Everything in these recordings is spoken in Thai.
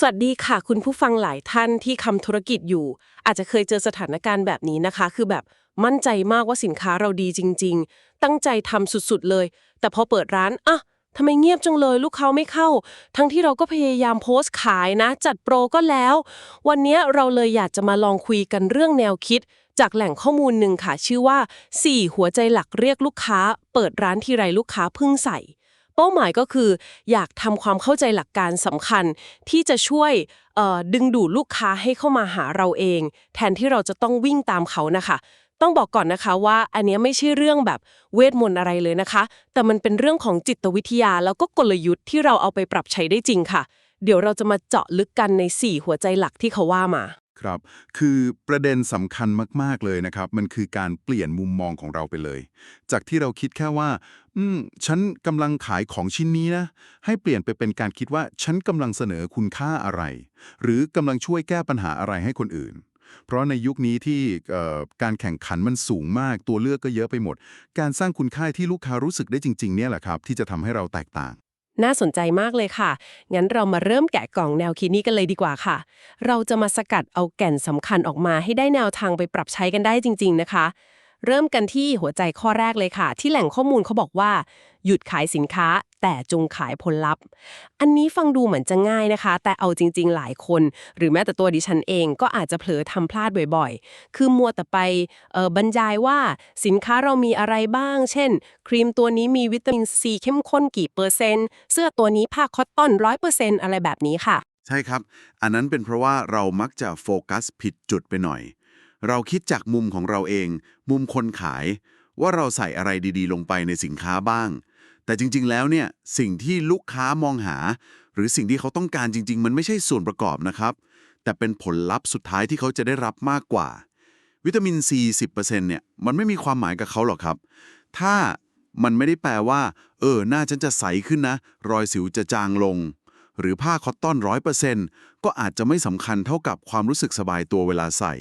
สวัสดีค่ะ คุณผู้ฟังหลายท่านที่ทำธุรกิจอยู่ อาจจะเคยเจอสถานการณ์แบบนี้นะคะ คือแบบมั่นใจมากว่าสินค้าเราดีจริง ๆ ตั้งใจทำสุดๆเลย แต่พอเปิดร้านอะทำไมเงียบจังเลยลูกค้าไม่เข้า ทั้งที่เราก็พยายามโพสต์ขายนะ จัดโปรก็แล้ว วันนี้เราเลยอยากจะมาลองคุยกันเรื่องแนวคิด จากแหล่งข้อมูลหนึ่งค่ะ ชื่อว่า 4 หัวใจหลักเรียกลูกค้า เปิดร้านทีไรลูกค้าพึ่งใส่ เป้าหมายก็คือ อยากทำความเข้าใจหลักการสำคัญ ที่จะช่วยดึงดูดลูกค้าให้เข้ามาหาเราเอง แทนที่เราจะต้องวิ่งตามเขานะคะ ต้องบอกก่อนนะคะว่าอันนี้ไม่ใช่เรื่องแบบเวทมนต์อะไรเลยนะคะ แต่มันเป็นเรื่องของจิตวิทยาแล้วก็กลยุทธ์ที่เราเอาไปปรับใช้ได้จริงค่ะ เดี๋ยวเราจะมาเจาะลึกกันใน 4 หัวใจหลักที่เขาว่ามาครับ คือประเด็นสำคัญมาก ๆ เลยนะครับ มันคือการเปลี่ยนมุมมองของเราไปเลย จากที่เราคิดแค่ว่า อืม ฉันกำลังขายของชิ้นนี้นะ ให้เปลี่ยนไปเป็นการคิดว่าฉันกำลังเสนอคุณค่าอะไร หรือกำลังช่วยแก้ปัญหาอะไรให้คนอื่น เพราะในยุคนี้ที่การแข่งขันมันสูงมากตัวเลือกก็เยอะไปหมด การสร้างคุณค่าที่ลูกค้ารู้สึกได้จริงๆเนี่ยแหละครับ ที่จะทำให้เราแตกต่าง น่าสนใจมากเลยค่ะ งั้นเรามาเริ่มแกะกล่องแนวคิดนี้กันเลยดีกว่าค่ะ เราจะมาสกัดเอาแก่นสำคัญออกมาให้ได้แนวทางไปปรับใช้กันได้จริง ๆ นะคะ เริ่มกันที่หัวใจข้อแรกเลยค่ะ ที่แหล่งข้อมูลเขาบอกว่า หยุดขายสินค้าแต่จงขายผลลัพธ์ อันนี้ฟังดูเหมือนจะง่ายนะคะ แต่เอาจริง ๆ หลายคน หรือแม้แต่ตัวดิฉันเองก็อาจจะเผลอทำพลาดบ่อยๆ คือมัวแต่ไปบรรยายว่าสินค้าเรามีอะไรบ้าง เช่น ครีมตัวนี้มีวิตามินซีเข้มข้นกี่เปอร์เซ็นต์ เสื้อตัวนี้ผ้าคอตตอนร้อยเปอร์เซ็นต์อะไรแบบนี้ค่ะ ใช่ครับ อันนั้นเป็นเพราะว่าเรามักจะโฟกัสผิดจุดไปหน่อย เราคิดจากมุมของเราเอง มุมคนขาย ว่าเราใส่อะไรดีๆ ลงไปในสินค้าบ้าง แต่จริงๆ แล้วเนี่ยสิ่งที่ลูกค้ามองหา หรือสิ่งที่เขาต้องการจริง ๆ มันไม่ใช่ส่วนประกอบนะครับ แต่เป็นผลลัพธ์สุดท้ายที่เขาจะได้รับมากกว่า วิตามิน C 10%เนี่ยมันไม่มีความหมายกับเขาหรอกครับ ถ้ามันไม่ได้แปลว่า เออ หน้าฉันจะใสขึ้นนะ รอยสิวจะจางลง หรือผ้าคอตตอนร้อยเปอร์เซ็นต์ก็อาจจะไม่สำคัญเท่ากับความรู้สึกสบายตัวเวลาใส่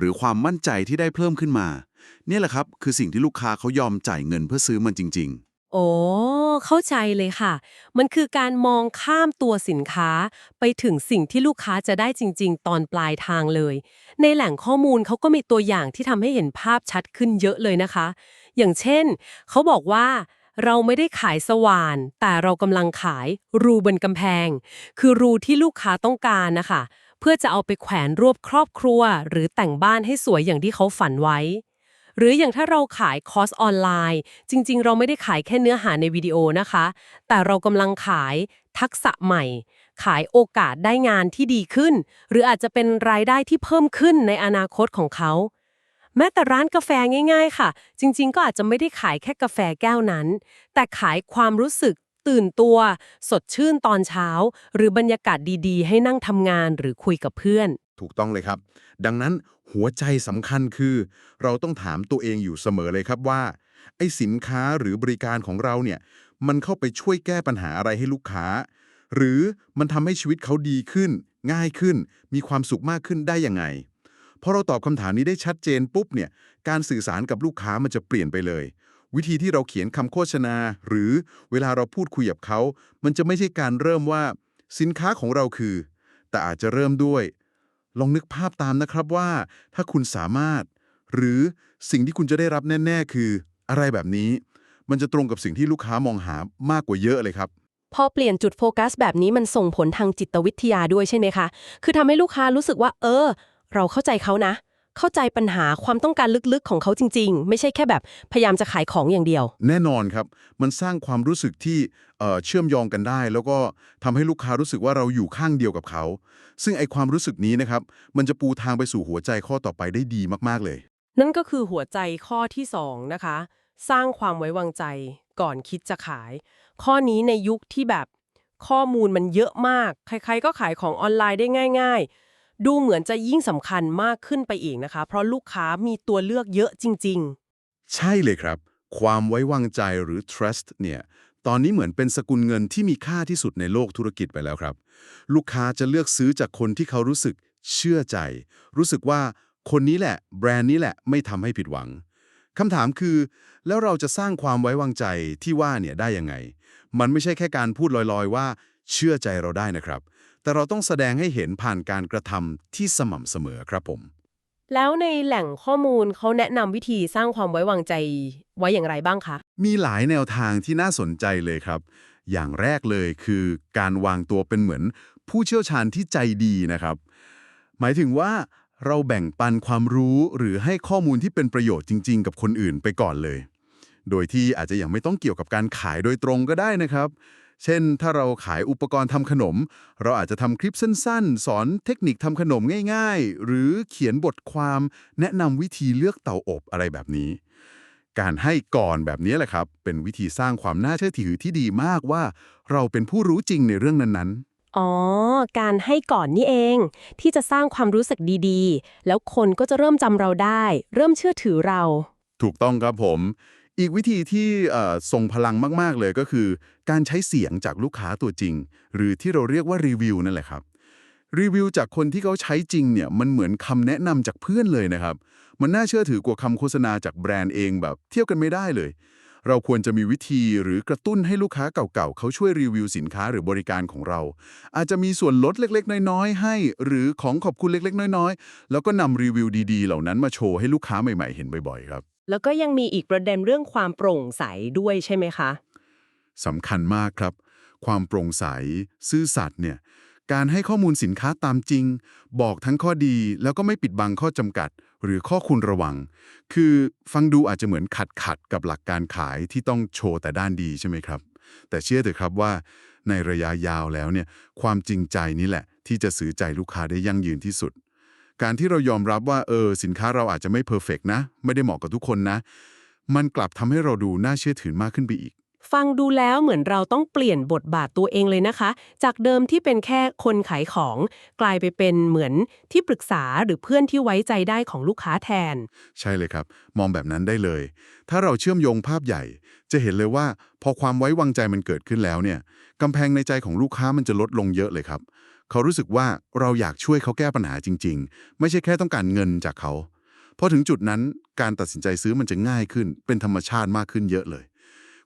หรือความมั่นใจที่ได้เพิ่มขึ้นมา เนี่ยแหละครับ คือสิ่งที่ลูกค้าเขายอมจ่ายเงินเพื่อซื้อมันจริง ๆ โอ้เข้าใจเลยค่ะ มันคือการมองข้ามตัวสินค้า ไปถึงสิ่งที่ลูกค้าจะได้จริง ๆ ตอนปลายทางเลย ในแหล่งข้อมูลเขาก็มีตัวอย่างที่ทำให้เห็นภาพชัดขึ้นเยอะเลยนะคะ อย่างเช่น เขาบอกว่าเราไม่ได้ขายสว่าน แต่เรากำลังขายรูบนกำแพง คือรูที่ลูกค้าต้องการนะคะ เพื่อจะเอาไปแขวนรวบครอบครัว หรือแต่งบ้านให้สวยอย่างที่เขาฝันไว้ หรืออย่างถ้าเราขายคอร์สออนไลน์ จริง ๆ เราไม่ได้ขายแค่เนื้อหาในวิดีโอนะคะ แต่เรากำลังขายทักษะใหม่ ขายโอกาสได้งานที่ดีขึ้น หรืออาจจะเป็นรายได้ที่เพิ่มขึ้นในอนาคตของเขา แม้แต่ร้านกาแฟง่าย ๆ ค่ะ จริง ๆ ก็อาจจะไม่ได้ขายแค่กาแฟแก้วนั้น แต่ขายความรู้สึก ตื่นตัว สดชื่นตอนเช้า หรือบรรยากาศดีๆ ให้นั่งทำงานหรือคุยกับเพื่อน ถูกต้องเลยครับ ดังนั้นหัวใจสำคัญคือ เราต้องถามตัวเองอยู่เสมอเลยครับว่า ไอ้สินค้าหรือบริการของเราเนี่ย มันเข้าไปช่วยแก้ปัญหาอะไรให้ลูกค้า หรือมันทำให้ชีวิตเขาดีขึ้น ง่ายขึ้น มีความสุขมากขึ้นได้ยังไงพอเราตอบคำถามนี้ได้ชัดเจนปุ๊บเนี่ยการสื่อสารกับลูกค้ามันจะเปลี่ยนไปเลย วิธีที่เราเขียนคำโฆษณา หรือเวลาเราพูดคุยกับเขา มันจะไม่ใช่การเริ่มว่าสินค้าของเราคือ แต่อาจจะเริ่มด้วย ลองนึกภาพตามนะครับว่า ถ้าคุณสามารถ หรือสิ่งที่คุณจะได้รับแน่ ๆ คือ อะไรแบบนี้ มันจะตรงกับสิ่งที่ลูกค้ามองหามากกว่าเยอะเลยครับพอเปลี่ยนจุดโฟกัสแบบนี้มันส่งผลทางจิตวิทยาด้วยใช่ไหมคะ คือทำให้ลูกค้ารู้สึกว่า เออ เราเข้าใจเขานะ เข้าใจปัญหาความต้องการลึกๆของเขาจริง ๆ ไม่ใช่แค่แบบพยายามจะขายของอย่างเดียว แน่นอนครับ มันสร้างความรู้สึกที่เอ่อเชื่อมโยงกันได้ แล้วก็ทำให้ลูกค้ารู้สึกว่าเราอยู่ข้างเดียวกับเขา ซึ่งไอความรู้สึกนี้นะครับมันจะปูทางไปสู่หัวใจข้อต่อไปได้ดีมากๆเลย นั่นก็คือหัวใจข้อที่ 2 นะคะ สร้างความไว้วางใจก่อนคิดจะขาย ข้อนี้ในยุคที่แบบข้อมูลมันเยอะมาก ใครๆก็ขายของออนไลน์ได้ง่ายๆ ดูเหมือนจะยิ่งสำคัญมากขึ้นไปอีกนะคะ เพราะลูกค้ามีตัวเลือกเยอะจริง ๆ ใช่เลยครับ ความไว้วางใจหรือ trust เนี่ยตอนนี้เหมือนเป็นสกุลเงินที่มีค่าที่สุดในโลกธุรกิจไปแล้วครับ ลูกค้าจะเลือกซื้อจากคนที่เขารู้สึกเชื่อใจ รู้สึกว่าคนนี้แหละ แบรนด์นี้แหละไม่ทำให้ผิดหวังคำถามคือ แล้วเราจะสร้างความไว้วางใจที่ว่าเนี่ยได้ยังไง มันไม่ใช่แค่การพูดลอยๆ ว่า เชื่อใจเราได้นะครับ แต่เราต้องแสดงให้เห็นผ่านการกระทำที่สม่ำเสมอครับผม แล้วในแหล่งข้อมูลเขาแนะนำวิธีสร้างความไว้วางใจไว้อย่างไรบ้างคะ มีหลายแนวทางที่น่าสนใจเลยครับ อย่างแรกเลยคือการวางตัวเป็นเหมือน ผู้เชี่ยวชาญที่ใจดีนะครับ หมายถึงว่าเราแบ่งปันความรู้หรือให้ข้อมูลที่เป็นประโยชน์จริง ๆ กับคนอื่นไปก่อนเลย โดยที่อาจจะยังไม่ต้องเกี่ยวกับการขายโดยตรงก็ได้นะครับ เช่น ถ้าเราขายอุปกรณ์ทำขนม เราอาจจะทำคลิปสั้นๆ สอนเทคนิคทำขนมง่ายๆ หรือเขียนบทความแนะนำวิธีเลือกเตาอบอะไรแบบนี้ การให้ก่อนแบบนี้แหละครับ เป็นวิธีสร้างความน่าเชื่อถือที่ดีมากว่า เราเป็นผู้รู้จริงในเรื่องนั้นๆอ๋อ การให้ก่อนนี่เอง ที่จะสร้างความรู้สึกดีๆ แล้วคนก็จะเริ่มจำเราได้ เริ่มเชื่อถือเรา ถูกต้องครับผม อีกวิธีที่เอ่งพลังมาก ๆ เลยก็คือ การใช้เสียงจากลูกค้าตัวจริง หรือที่เราเรียกว่ารีวิวนั่นแหละครับรีวิวจากคนที่เขาใช้จริงเนี่ยมันเหมือนคำแนะนำจากเพื่อนเลยนะครับ มันน่าเชื่อถือกว่าคำโฆษณาจากแบรนด์เองแบบ เทียบกันไม่ได้เลย เราควรจะมีวิธีหรือกระตุ้นให้ลูกค้าเก่าๆเขาช่วยรีวิวสินค้าหรือบริการของเรา อาจจะมีส่วนลดเล็กๆ น้อยๆ ให้ หรือของขอบคุณเล็กๆ น้อยๆ แล้วก็นำรีวิวดีๆ เหล่านั้นมาโชว์ให้ลูกค้าใหม่ๆ เห็นบ่อยๆ ครับ แล้วก็ยังมีอีกประเด็นเรื่องความโปร่งใสด้วยใช่ไหมคะสำคัญมากครับ ความโปร่งใส ซื่อสัตย์เนี่ย การให้ข้อมูลสินค้าตามจริง บอกทั้งข้อดีแล้วก็ไม่ปิดบังข้อจำกัด หรือข้อควรระวัง คือฟังดูอาจจะเหมือนขัดขัดกับหลักการขายที่ต้องโชว์แต่ด้านดีใช่ไหมครับ แต่เชื่อเถอะครับว่า ในระยะยาวแล้วเนี่ย ความจริงใจนี่แหละ ที่จะซื้อใจลูกค้าได้ยั่งยืนที่สุด การที่เรายอมรับว่าเออสินค้าเราอาจจะไม่เพอร์เฟกนะ ไม่ได้เหมาะกับทุกคนนะ มันกลับทำให้เราดูน่าเชื่อถือมากขึ้นไปอีก ฟังดูแล้วเหมือนเราต้องเปลี่ยนบทบาทตัวเองเลยนะคะ จากเดิมที่เป็นแค่คนขายของ กลายไปเป็นเหมือนที่ปรึกษาหรือเพื่อนที่ไว้ใจได้ของลูกค้าแทน ใช่เลยครับ มองแบบนั้นได้เลย ถ้าเราเชื่อมโยงภาพใหญ่ จะเห็นเลยว่า พอความไว้วางใจมันเกิดขึ้นแล้วเนี่ยกำแพงในใจของลูกค้ามันจะลดลงเยอะเลยครับ เขารู้สึกว่าเราอยากช่วยเขาแก้ปัญหาจริง ๆ ไม่ใช่แค่ต้องการเงินจากเขาพอถึงจุดนั้นการตัดสินใจซื้อมันจะง่ายขึ้น เป็นธรรมชาติมากขึ้นเยอะเลย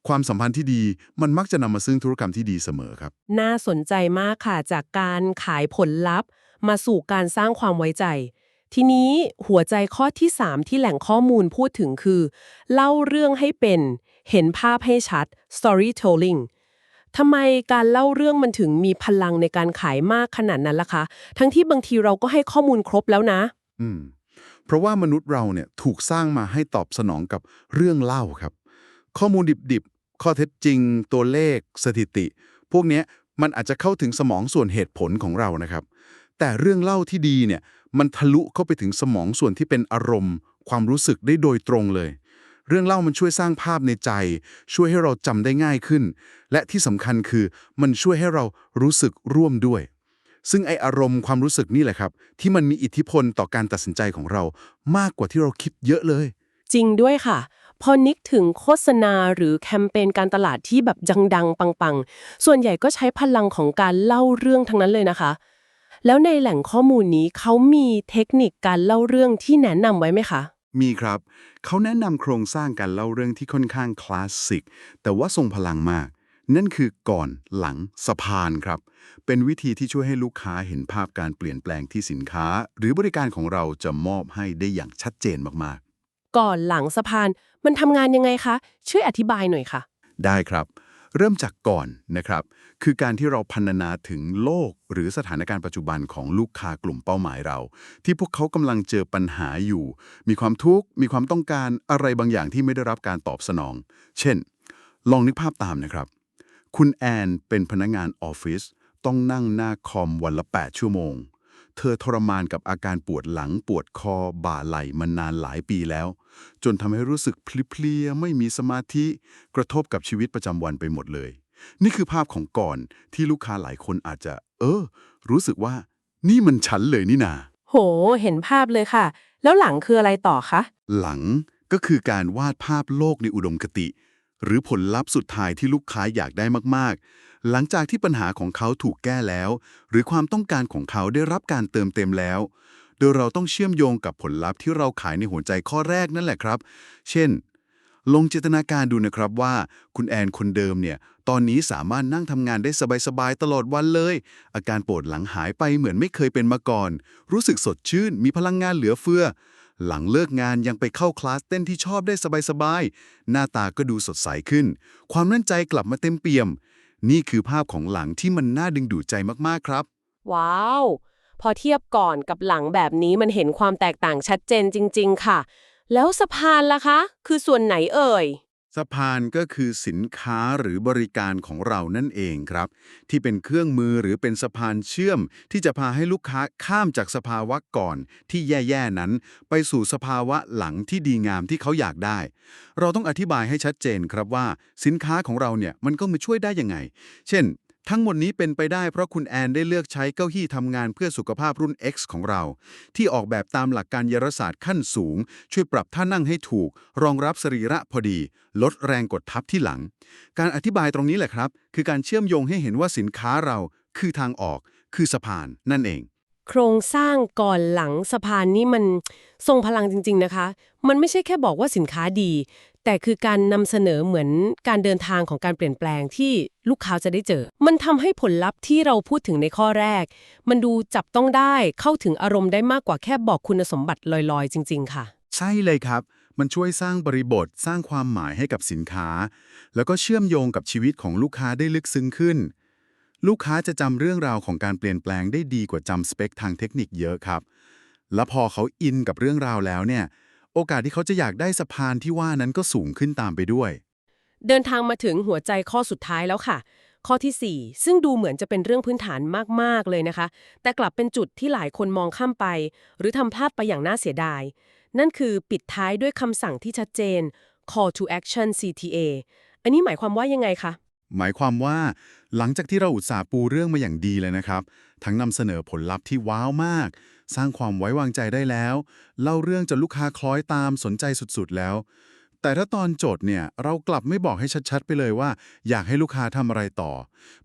ความสัมพันธ์ที่ดีมันมักจะนำมาซึ่งธุรกรรมที่ดีเสมอครับ น่าสนใจมากค่ะจากการขายผลลัพธ์ มาสู่การสร้างความไว้ใจ ทีนี้หัวใจข้อที่ 3 ที่แหล่งข้อมูลพูดถึงคือ เล่าเรื่องให้เป็น เห็นภาพให้ชัด storytelling ทำไมการเล่าเรื่องมันถึงมีพลังในการขายมากขนาดนั้นล่ะคะ ทั้งที่บางทีเราก็ให้ข้อมูลครบแล้วนะ อืม เพราะว่ามนุษย์เราเนี่ยถูกสร้างมาให้ตอบสนองกับเรื่องเล่าครับ ข้อมูลดิบๆ ข้อเท็จจริง ตัวเลข สถิติ พวกเนี้ยมันอาจจะเข้าถึงสมองส่วนเหตุผลของเรานะครับ แต่เรื่องเล่าที่ดีเนี่ย มันทะลุเข้าไปถึงสมองส่วนที่เป็นอารมณ์ ความรู้สึกได้โดยตรงเลย เรื่องเล่ามันช่วยสร้างภาพในใจ ช่วยให้เราจำได้ง่ายขึ้น และที่สำคัญคือมันช่วยให้เรารู้สึกร่วมด้วย ซึ่งไออารมณ์ความรู้สึกนี่แหละครับ ที่มันมีอิทธิพลต่อการตัดสินใจของเรา มากกว่าที่เราคิดเยอะเลย จริงด้วยค่ะ พอนึกถึงโฆษณาหรือแคมเปญการตลาดที่แบบดังๆ ปังๆ ส่วนใหญ่ก็ใช้พลังของการเล่าเรื่องทั้งนั้นเลยนะคะแล้วในแหล่งข้อมูลนี้เขามีเทคนิคการเล่าเรื่องที่แนะนำไว้ไหมคะ มีครับ เขาแนะนำโครงสร้างการเล่าเรื่องที่ค่อนข้างคลาสสิก แต่ว่าทรงพลังมาก นั่นคือก่อนหลังสะพานครับ เป็นวิธีที่ช่วยให้ลูกค้าเห็นภาพการเปลี่ยนแปลงที่สินค้า หรือบริการของเราจะมอบให้ได้อย่างชัดเจนมากก่อนหลังสะพานมันทำงานยังไงคะ ช่วยอธิบายหน่อยค่ะๆได้ครับ เริ่มจากก่อนนะครับ คือการที่เราพรรณนาถึงโลกหรือสถานการณ์ปัจจุบันของลูกค้ากลุ่มเป้าหมายเรา ที่พวกเขากำลังเจอปัญหาอยู่ มีความทุกข์ มีความต้องการอะไรบางอย่างที่ไม่ได้รับการตอบสนอง เช่น ลองนึกภาพตามนะครับ คุณแอนเป็นพนักงานออฟฟิศต้องนั่งหน้าคอมวันละ 8 ชั่วโมง เธอทรมานกับอาการปวดหลังปวดคอบ่าไหล่มานานหลายปีแล้ว จนทำให้รู้สึกเพลียๆไม่มีสมาธิ กระทบกับชีวิตประจำวันไปหมดเลย นี่คือภาพของก่อนที่ลูกค้าหลายคนอาจจะ เออ รู้สึกว่า นี่มันฉันเลยนี่นา โห เห็นภาพเลยค่ะ แล้วหลังคืออะไรต่อคะ หลังก็คือการวาดภาพโลกในอุดมคติ หรือผลลัพธ์สุดท้ายที่ลูกค้าอยากได้มากๆ หลังจากที่ปัญหาของเขาถูกแก้แล้ว หรือความต้องการของเขาได้รับการเติมเต็มแล้วโดยเราต้องเชื่อมโยงกับผลลัพธ์ที่เราขายในหัวใจข้อแรกนั่นแหละครับ เช่นลองจินตนาการดูนะครับว่า คุณแอนคนเดิมเนี่ย ตอนนี้สามารถนั่งทำงานได้สบายๆตลอดวันเลย อาการปวดหลังหายไปเหมือนไม่เคยเป็นมาก่อน รู้สึกสดชื่น มีพลังงานเหลือเฟือ หลังเลิกงานยังไปเข้าคลาสเต้นที่ชอบได้สบายๆหน้าตาก็ดูสดใสขึ้น ความมั่นใจกลับมาเต็มเปี่ยม นี่คือภาพของหลังที่มันน่าดึงดูดใจมากๆครับ ว้าว พอเทียบก่อนกับหลังแบบนี้มันเห็นความแตกต่างชัดเจนจริง ๆ ค่ะ แล้วสะพานล่ะคะ คือส่วนไหนเอ่ย สะพานก็คือสินค้าหรือบริการของเรานั่นเองครับ ที่เป็นเครื่องมือหรือเป็นสะพานเชื่อม ที่จะพาให้ลูกค้าข้ามจากสภาวะก่อนที่แย่ๆนั้น ไปสู่สภาวะหลังที่ดีงามที่เขาอยากได้ เราต้องอธิบายให้ชัดเจนครับว่า สินค้าของเราเนี่ยมันก็มาช่วยได้ยังไง เช่น ทั้งหมดนี้เป็นไปได้เพราะคุณแอนได้เลือกใช้เก้าอี้ทำงานเพื่อสุขภาพรุ่น X ของเรา ที่ออกแบบตามหลักการยรศาสตร์ขั้นสูง ช่วยปรับท่านั่งให้ถูก รองรับสรีระพอดี ลดแรงกดทับที่หลัง การอธิบายตรงนี้แหละครับ คือการเชื่อมโยงให้เห็นว่าสินค้าเราคือทางออก คือสะพานนั่นเอง โครงสร้างก่อนหลังสะพานนี่มันทรงพลังจริง ๆนะคะ มันไม่ใช่แค่บอกว่าสินค้าดี แต่คือการนำเสนอเหมือนการเดินทางของการเปลี่ยนแปลงที่ลูกค้าจะได้เจอ มันทำให้ผลลัพธ์ที่เราพูดถึงในข้อแรก มันดูจับต้องได้เข้าถึงอารมณ์ได้มากกว่าแค่บอกคุณสมบัติลอยๆ จริง ๆ ค่ะ ใช่เลยครับ มันช่วยสร้างบริบทสร้างความหมายให้กับสินค้า แล้วก็เชื่อมโยงกับชีวิตของลูกค้าได้ลึกซึ้งขึ้น ลูกค้าจะจำเรื่องราวของการเปลี่ยนแปลงได้ดีกว่าจำสเปคทางเทคนิคเยอะครับ แล้วพอเขาอินกับเรื่องราวแล้วเนี่ย โอกาสที่เขาจะอยากได้สะพานที่ว่านั้นก็สูงขึ้นตามไปด้วย เดินทางมาถึงหัวใจข้อสุดท้ายแล้วค่ะ ข้อทีสี่ 4 ซึ่งดูเหมือนจะเป็นเรื่องพื้นฐานมาก ๆ เลยนะคะ แต่กลับเป็นจุดที่หลายคนมองข้ามไป หรือทำพลาดไปอย่างน่าเสียดาย นั่นคือปิดท้ายด้วยคำสั่งที่ชัดเจน call to action CTA อันนี้หมายความว่ายังไงคะ หมายความว่า หลังจากที่เราอุตส่าห์ปูเรื่องมาอย่างดีเลยนะครับ ทั้งนำเสนอผลลัพธ์ที่ว้าวมาก สร้างความไว้วางใจได้แล้ว เล่าเรื่องจนลูกค้าคล้อยตามสนใจสุดๆแล้ว แต่ถ้าตอนโจทย์เนี่ยเรากลับไม่บอกให้ชัดๆ ไปเลยว่า อยากให้ลูกค้าทำอะไรต่อ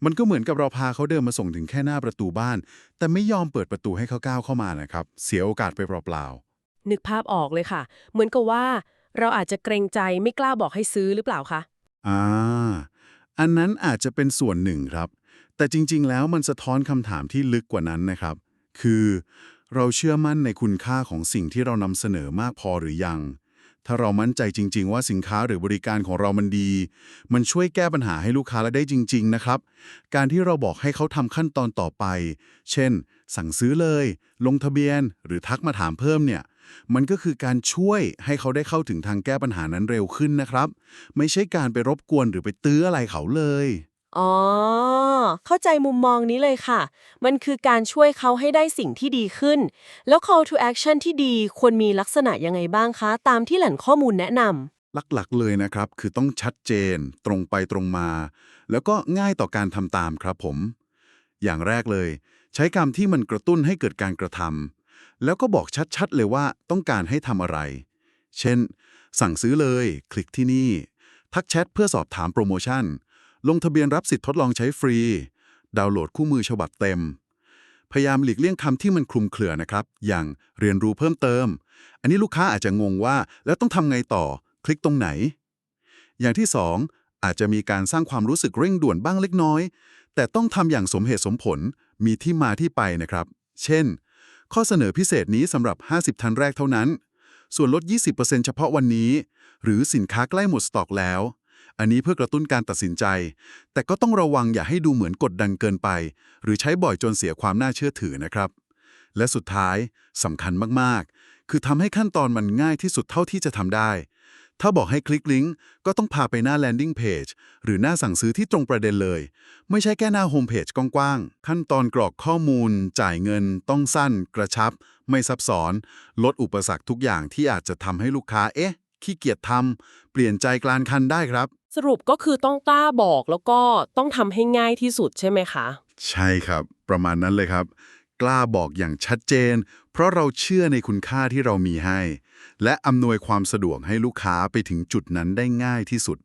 มันก็เหมือนกับเราพาเขาเดินมาส่งถึงแค่หน้าประตูบ้าน แต่ไม่ยอมเปิดประตูให้เขาก้าวเข้ามานะครับ เสียโอกาสไปเปล่าๆนึกภาพออกเลยค่ะ เหมือนกับว่า เราอาจจะเกรงใจไม่กล้าบอกให้ซื้อหรือเปล่าคะอ่าอันนั้นอาจจะเป็นส่วนหนึ่งครับ แต่จริงๆ แล้วมันสะท้อนคำถามที่ลึกกว่านั้นนะครับ คือ เราเชื่อมั่นในคุณค่าของสิ่งที่เรานำเสนอมากพอหรือยัง ถ้าเรามั่นใจจริง ๆ ว่าสินค้าหรือบริการของเรามันดี มันช่วยแก้ปัญหาให้ลูกค้าและได้จริง ๆ นะครับ การที่เราบอกให้เขาทำขั้นตอนต่อไป เช่น สั่งซื้อเลย ลงทะเบียน หรือทักมาถามเพิ่มเนี่ย มันก็คือการช่วยให้เขาได้เข้าถึงทางแก้ปัญหานั้นเร็วขึ้นนะครับ ไม่ใช่การไปรบกวนหรือไปตื้ออะไรเขาเลย อ๋อ เข้าใจมุมมองนี้เลยค่ะ มันคือการช่วยเขาให้ได้สิ่งที่ดีขึ้น แล้ว call to action ที่ดีควรมีลักษณะยังไงบ้างคะ ตามที่แหล่งข้อมูลแนะนำ หลักๆ เลยนะครับ คือต้องชัดเจน ตรงไปตรงมา แล้วก็ง่ายต่อการทำตามครับผม อย่างแรกเลย ใช้คำที่มันกระตุ้นให้เกิดการกระทำแล้วก็บอกชัดๆ เลยว่าต้องการให้ทำอะไร เช่น สั่งซื้อเลย คลิกที่นี่ ทักแชทเพื่อสอบถามโปรโมชั่น ลงทะเบียนรับสิทธิ์ทดลองใช้ฟรี ดาวน์โหลดคู่มือฉบับเต็ม พยายามหลีกเลี่ยงคำที่มันคลุมเครือนะครับ อย่างเรียนรู้เพิ่มเติม อันนี้ลูกค้าอาจจะงงว่า แล้วต้องทำไงต่อ คลิกตรงไหน อย่างที่ 2 อาจจะมีการสร้างความรู้สึกเร่งด่วนบ้างเล็กน้อย แต่ต้องทำอย่างสมเหตุสมผล มีที่มาที่ไปนะครับ เช่น ข้อเสนอพิเศษนี้สำหรับ 50 ท่านแรกเท่านั้น ส่วนลด 20%เฉพาะวันนี้ หรือสินค้าใกล้หมดสต็อกแล้ว อันนี้เพื่อกระตุ้นการตัดสินใจ แต่ก็ต้องระวังอย่าให้ดูเหมือนกดดันเกินไป หรือใช้บ่อยจนเสียความน่าเชื่อถือนะครับ และสุดท้ายสำคัญมากๆ คือทำให้ขั้นตอนมันง่ายที่สุดเท่าที่จะทำได้ ถ้าบอกให้คลิกลิงก์ก็ต้องพาไปหน้า landing page หรือหน้าสั่งซื้อที่ตรงประเด็นเลย ไม่ใช่แค่หน้าโฮมเพจกว้างๆขั้นตอนกรอกข้อมูล จ่ายเงิน ต้องสั้น กระชับ ไม่ซับซ้อน ลดอุปสรรคทุกอย่างที่อาจจะทำให้ลูกค้าเอ๊ะ ขี้เกียจทำเปลี่ยนใจกลานคันได้ครับ สรุปก็คือต้องกล้าบอกแล้วก็ต้องทำให้ง่ายที่สุดใช่ไหมคะ ใช่ครับ ประมาณนั้นเลยครับ กล้าบอกอย่างชัดเจน เพราะเราเชื่อในคุณค่าที่เรามีให้ และอำนวยความสะดวกให้ลูกค้าไปถึงจุดนั้นได้ง่ายที่สุด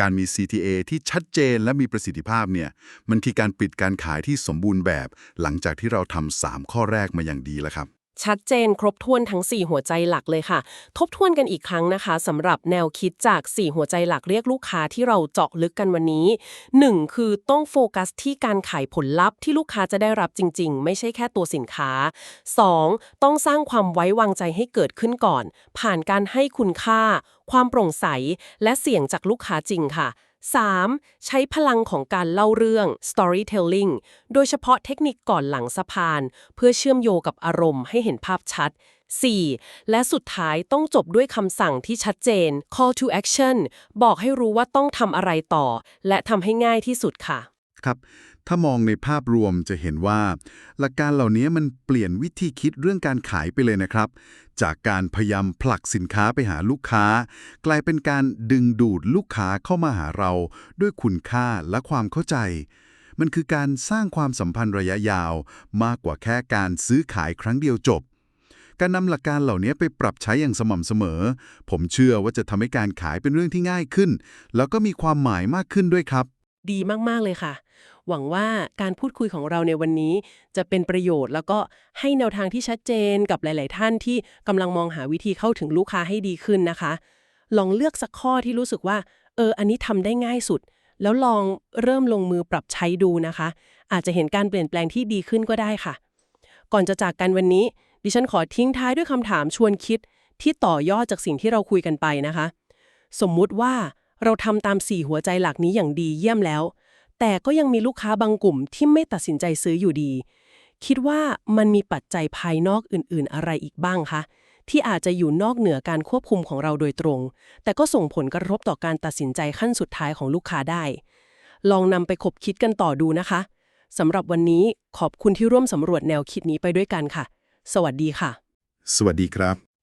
การมี CTA ที่ชัดเจนและมีประสิทธิภาพเนี่ยมันคือการปิดการขายที่สมบูรณ์แบบ หลังจากที่เราทำสามข้อแรกมาอย่างดีแล้วครับ ชัดเจนครบถ้วนทั้ง 4 หัวใจหลักเลยค่ะ ทบทวนกันอีกครั้งนะคะสำหรับแนวคิดจาก 4 หัวใจหลักเรียกลูกค้าที่เราเจาะลึกกันวันนี้ 1. คือต้องโฟกัสที่การขายผลลัพธ์ที่ลูกค้าจะได้รับจริง ๆ ไม่ใช่แค่ตัวสินค้า 2. ต้องสร้างความไว้วางใจให้เกิดขึ้นก่อน ผ่านการให้คุณค่า ความโปร่งใส และเสียงจากลูกค้าจริงค่ะ 3. ใช้พลังของการเล่าเรื่อง storytelling โดยเฉพาะเทคนิคก่อนหลังสะพาน เพื่อเชื่อมโยงกับอารมณ์ให้เห็นภาพชัด 4. และสุดท้ายต้องจบด้วยคำสั่งที่ชัดเจน call to action บอกให้รู้ว่าต้องทำอะไรต่อ และทำให้ง่ายที่สุดค่ะ ครับ ถ้ามองในภาพรวมจะเห็นว่า หลักการเหล่านี้มันเปลี่ยนวิธีคิดเรื่องการขายไปเลยนะครับ จากการพยายามผลักสินค้าไปหาลูกค้า กลายเป็นการดึงดูดลูกค้าเข้ามาหาเรา ด้วยคุณค่าและความเข้าใจ มันคือการสร้างความสัมพันธ์ระยะยาว มากกว่าแค่การซื้อขายครั้งเดียวจบการนำหลักการเหล่านี้ไปปรับใช้อย่างสม่ำเสมอ ผมเชื่อว่าจะทำให้การขายเป็นเรื่องที่ง่ายขึ้น แล้วก็มีความหมายมากขึ้นด้วยครับ ดีมาก ๆ เลยค่ะ หวังว่าการพูดคุยของเราในวันนี้จะเป็นประโยชน์ แล้วก็ให้แนวทางที่ชัดเจนกับหลาย ๆ ท่านที่กำลังมองหาวิธีเข้าถึงลูกค้าให้ดีขึ้นนะคะ ลองเลือกสักข้อที่รู้สึกว่า เออ อันนี้ทำได้ง่ายสุด แล้วลองเริ่มลงมือปรับใช้ดูนะคะ อาจจะเห็นการเปลี่ยนแปลงที่ดีขึ้นก็ได้ค่ะ ก่อนจะจากกันวันนี้ ดิฉันขอทิ้งท้ายด้วยคำถามชวนคิดที่ต่อยอดจากสิ่งที่เราคุยกันไปนะคะ สมมุติว่า เราทำตาม 4 หัวใจหลักนี้อย่างดีเยี่ยมแล้ว แต่ก็ยังมีลูกค้าบางกลุ่มที่ไม่ตัดสินใจซื้ออยู่ดี คิดว่ามันมีปัจจัยภายนอกอื่น ๆ อะไรอีกบ้างคะ ที่อาจจะอยู่นอกเหนือการควบคุมของเราโดยตรง แต่ก็ส่งผลกระทบต่อการตัดสินใจขั้นสุดท้ายของลูกค้าได้ ลองนำไปคบคิดกันต่อดูนะคะสำหรับวันนี้ขอบคุณที่ร่วมสำรวจแนวคิดนี้ไปด้วยกันค่ะ สวัสดีค่ะ สวัสดีครับ